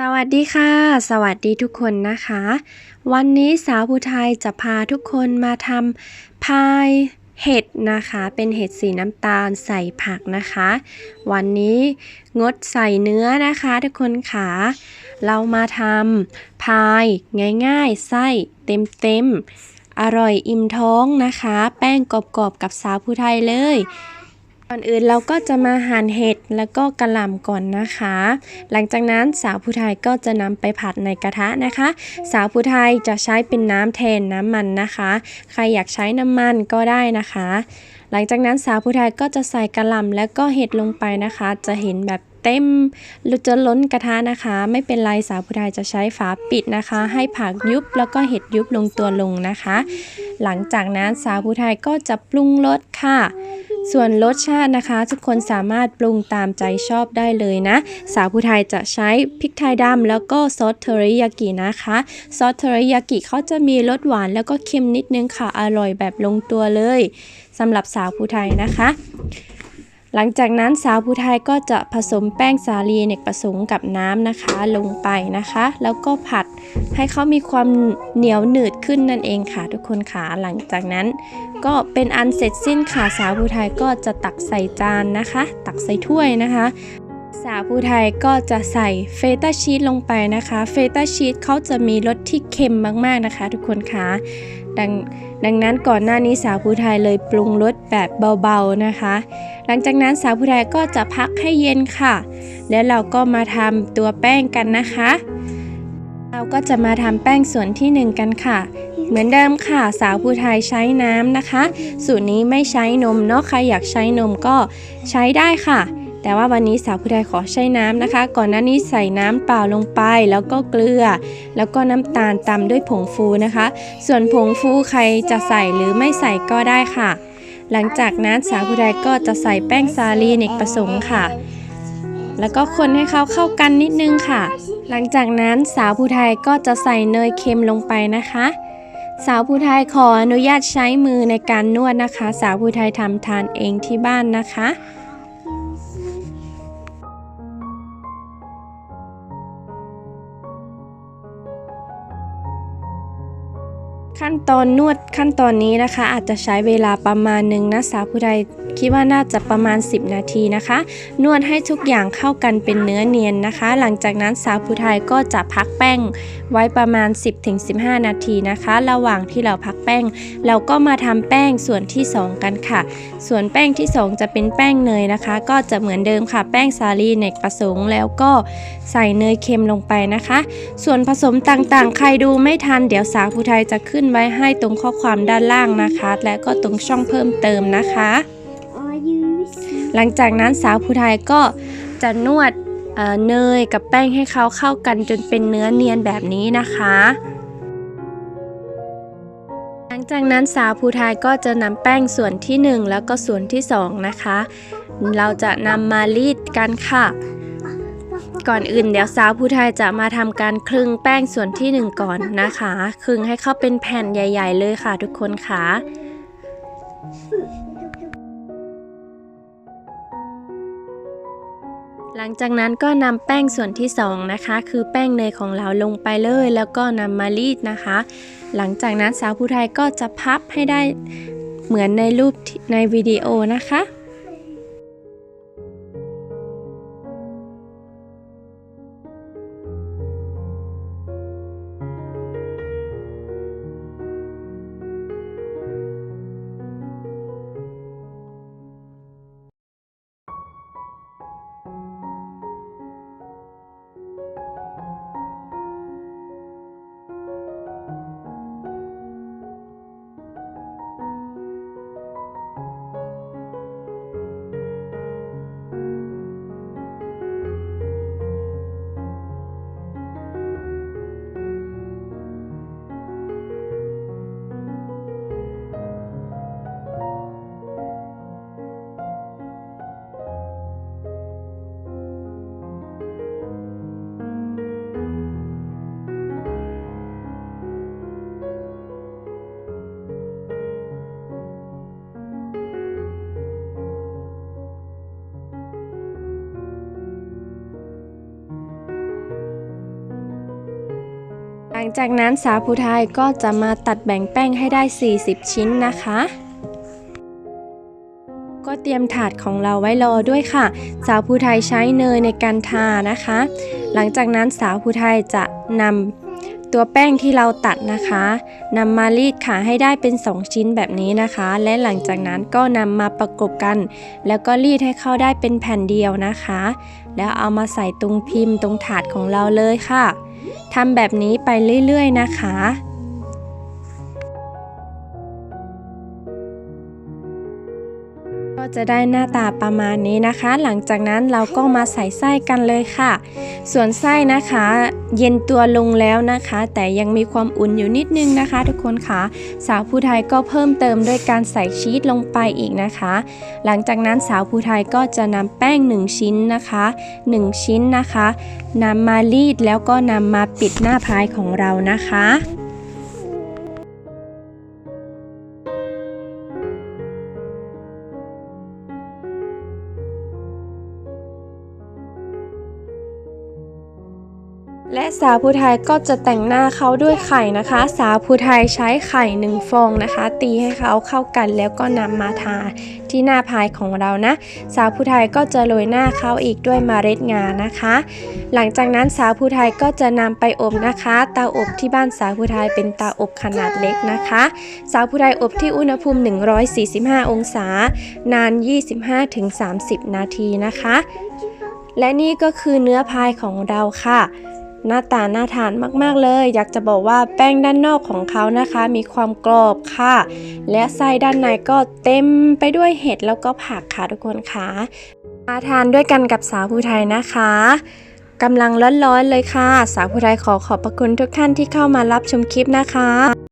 สวัสดีค่ะ สวัสดีทุกคนนะคะ วันนี้สาวภูไทยจะพาทุกคนมาทำพายเห็ดนะคะ เป็นเห็ดสีน้ำตาลใส่ผักนะคะ วันนี้งดใส่เนื้อนะคะทุกคนค่ะเรามาทำพายง่ายๆ ไส้เต็มๆอร่อยอิ่มท้องนะคะ แป้งกรอบๆกับสาวภูไทยเลย ก่อนอื่นเราก็จะมาหั่นเห็ดแล้วก็กระหล่ำก่อนนะคะ หลังจากนั้นสาวผู้ไทยก็จะนำไปผัดในกระทะนะคะ สาวผู้ไทยจะใช้เป็นน้ำแทนน้ำมันนะคะ ใครอยากใช้น้ำมันก็ได้นะคะ หลังจากนั้นสาวผู้ไทยก็จะใส่กระหล่ำแล้วก็เห็ดลงไปนะคะ จะเห็นแบบเต็มหรือจะล้นกระทะนะคะ ไม่เป็นไรสาวผู้ไทยจะใช้ฝาปิดนะคะ ให้ผักยุบแล้วก็เห็ดยุบลงตัวลงนะคะ หลังจากนั้นสาวผู้ไทยก็จะปรุงรสค่ะ ส่วนรสชาตินะคะ ทุกคนสามารถปรุงตามใจชอบได้เลยนะ สาวผู้ไทยจะใช้พริกไทยดำแล้วก็ซอสเทอริยากินะคะ ซอสเทอริยากิเขาจะมีรสหวานแล้วก็เค็มนิดนึงค่ะอร่อยแบบลงตัวเลยสำหรับสาวผู้ไทยนะคะ หลังจากนั้นสาวผู้ไทยก็จะผสมแป้งสาลีเนกประสงค์กับน้ำนะคะลงไปนะคะ แล้วก็ผัดให้เขามีความเหนียวหนืดขึ้นนั่นเองค่ะ ทุกคนค่ะหลังจากนั้น ก็เป็นอันเสร็จสิ้นค่ะสาวผู้ไทยก็จะตักใส่จานนะคะ ตักใส่ถ้วยนะคะ สาวผู้ไทยก็จะใส่เฟต้าชีสลงไปนะคะ เฟต้าชีสเขาจะมีรสที่เค็มมากๆนะคะ ทุกคนคะดังดังนั้นก่อนหน้านี้สาวผู้ไทยเลยปรุงรสแบบเบาๆนะคะ หลังจากนั้นสาวผู้ไทยก็จะพักให้เย็นค่ะ แล้วเราก็มาทำตัวแป้งกันนะคะ เราก็จะมาทำแป้งส่วนที่หนึ่งกันค่ะ เหมือนเดิมค่ะ สาวผู้ไทยใช้น้ำนะคะ สูตรนี้ไม่ใช้นมเนาะใครอยากใช้นมก็ใช้ได้ค่ะ แต่ว่าวันนี้สาวผู้ไทยขอใช้น้ำนะคะ ก่อนหน้านี้ใส่น้ำเปล่าลงไป แล้วก็เกลือ แล้วก็น้ำตาลตำด้วยผงฟูนะคะ ส่วนผงฟูใครจะใส่หรือไม่ใส่ก็ได้ค่ะ หลังจากนั้นสาวผู้ไทยก็จะใส่แป้งสาลีเนกประสงค์ค่ะแล้วก็คนให้เขาเข้ากันนิดนึงค่ะ หลังจากนั้นสาวผู้ไทยก็จะใส่เนยเค็มลงไปนะคะ สาวผู้ไทยขออนุญาตใช้มือในการนวดนะคะ สาวผู้ไทยทำทานเองที่บ้านนะคะ ขั้นตอนนวดขั้นตอนนี้นะคะ อาจจะใช้เวลาประมาณหนึ่งนะสาวผู้ใดคิดว่าน่าจะประมาณ 10 นาทีนะคะ นวดให้ทุกอย่างเข้ากันเป็นเนื้อเนียนนะคะ หลังจากนั้นสาวผู้ไทยก็จะพักแป้งไว้ประมาณ 10-15 นาทีนะคะ ระหว่างที่เราพักแป้ง เราก็มาทำแป้งส่วนที่ 2 กันค่ะ ส่วนแป้งที่ 2 จะเป็นแป้งเนยนะคะ ก็จะเหมือนเดิมค่ะ แป้งสาลีเนกประสงค์แล้วก็ใส่เนยเค็มลงไปนะคะ ส่วนผสมต่างๆ ใครดูไม่ทันเดี๋ยวสาวผู้ไทยจะขึ้นไว้ให้ตรงข้อความด้านล่างนะคะ และก็ตรงช่องเพิ่มเติมนะคะ หลังจากนั้นสาวผู้ไทยก็จะนวดเเนยกับแป้งให้เขาเข้ากันจนเป็นเนื้อเนียนแบบนี้นะคะ หลังจากนั้นสาวผู้ไทยก็จะนำแป้งส่วนที่ 1 แล้วก็ส่วนที่ 2 นะคะ เราจะนำมารีดกันค่ะ ก่อนอื่นเดี๋ยวสาวผู้ไทยจะมาทำการคลึงแป้งส่วนที่ 1 ก่อนนะคะ คลึงให้เข้าเป็นแผ่นใหญ่ ๆ เลยค่ะทุกคนค่ะหลังจากนั้นก็นำแป้งส่วนที่ 2 นะคะ คือแป้งเนยของเราลงไปเลย แล้วก็นำมารีดนะคะ หลังจากนั้นสาวผู้ไทยก็จะพับให้ได้เหมือนในรูปในวิดีโอนะคะ หลังจากนั้นสาวผู้ไทยก็จะมาตัดแบ่งแป้งให้ได้ 40 ชิ้นนะคะ ก็เตรียมถาดของเราไว้รอด้วยค่ะ สาวผู้ไทยใช้เนยในการทานะคะ หลังจากนั้นสาวผู้ไทยจะนำตัวแป้งที่เราตัดนะคะนำมารีดค่ะให้ได้เป็น 2 ชิ้นแบบนี้นะคะ และหลังจากนั้นก็นำมาประกบกัน แล้วก็รีดให้เข้าได้เป็นแผ่นเดียวนะคะ แล้วเอามาใส่ตรงพิมพ์ตรงถาดของเราเลยค่ะ ทำแบบนี้ไปเรื่อยๆนะคะ จะได้หน้าตาประมาณนี้นะคะ หลังจากนั้นเราก็มาใส่ไส้กันเลยค่ะ ส่วนไส้นะคะ เย็นตัวลงแล้วนะคะ แต่ยังมีความอุ่นอยู่นิดนึงนะคะ ทุกคนค่ะ สาวผู้ไทยก็เพิ่มเติมด้วยการใส่ชีสลงไปอีกนะคะ หลังจากนั้นสาวผู้ไทยก็จะนำแป้ง 1 ชิ้นนะคะ 1 ชิ้นนะคะนำมารีดแล้วก็นำมาปิดหน้าพายของเรานะคะ และสาวผู้ไทยก็จะแต่งหน้าเขาด้วยไข่นะคะ สาวผู้ไทยใช้ไข่หนึ่งฟองนะคะ ตีให้เขาเข้ากันแล้วก็นำมาทาที่หน้าพายของเรานะ สาวผู้ไทยก็จะโรยหน้าเขาอีกด้วยเมล็ดงานะคะ หลังจากนั้นสาวผู้ไทยก็จะนำไปอบนะคะเตาอบที่บ้านสาวผู้ไทยเป็นเตาอบขนาดเล็กนะคะ สาวผู้ไทยอบที่อุณหภูมิ 145 องศา นาน 25-30 นาทีนะคะ และนี่ก็คือเนื้อพายของเราค่ะ หน้าตาน่าทานมากๆเลย อยากจะบอกว่าแป้งด้านนอกของเขานะคะ มีความกรอบค่ะ และไส้ด้านในก็เต็มไปด้วยเห็ดแล้วก็ผักค่ะทุกคนค่ะมาทานด้วยกันกับสาวผู้ไทยนะคะกำลังร้อนๆเลยค่ะ สาวผู้ไทยขอขอบพระคุณทุกท่านที่เข้ามารับชมคลิปนะคะ